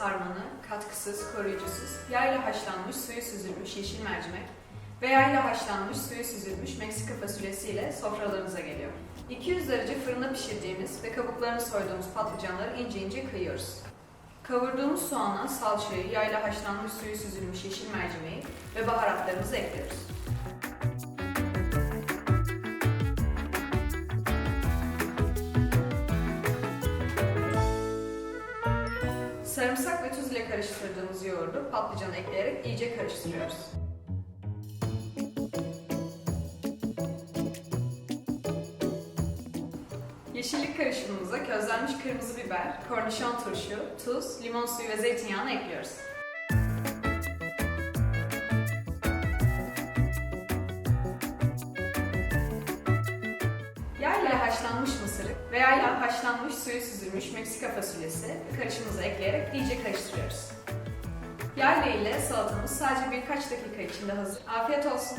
harmanı, katkısız, koruyucusuz, yağ haşlanmış, suyu süzülmüş yeşil mercimek ve yağ haşlanmış, suyu süzülmüş Meksika fasulyesi ile sofralarınıza geliyor. 200 derece fırında pişirdiğimiz ve kabuklarını soyduğumuz patlıcanları ince ince kıyıyoruz. Kavurduğumuz soğana, salçayı, yağla haşlanmış suyu süzülmüş yeşil mercimeği ve baharatlarımızı ekliyoruz. Sarımsak ve tuz ile karıştırdığımız yoğurdu patlıcana ekleyerek iyice karıştırıyoruz. Yeşillik karışımımıza közlenmiş kırmızı biber, kornişon turşu, tuz, limon suyu ve zeytinyağını ekliyoruz. Haşlanmış mısırı ve yağ haşlanmış suyu süzülmüş Meksika fasulyesi karışımımıza ekleyerek iyice karıştırıyoruz. Yağ ile ile salatamız sadece birkaç dakika içinde hazır. Afiyet olsun.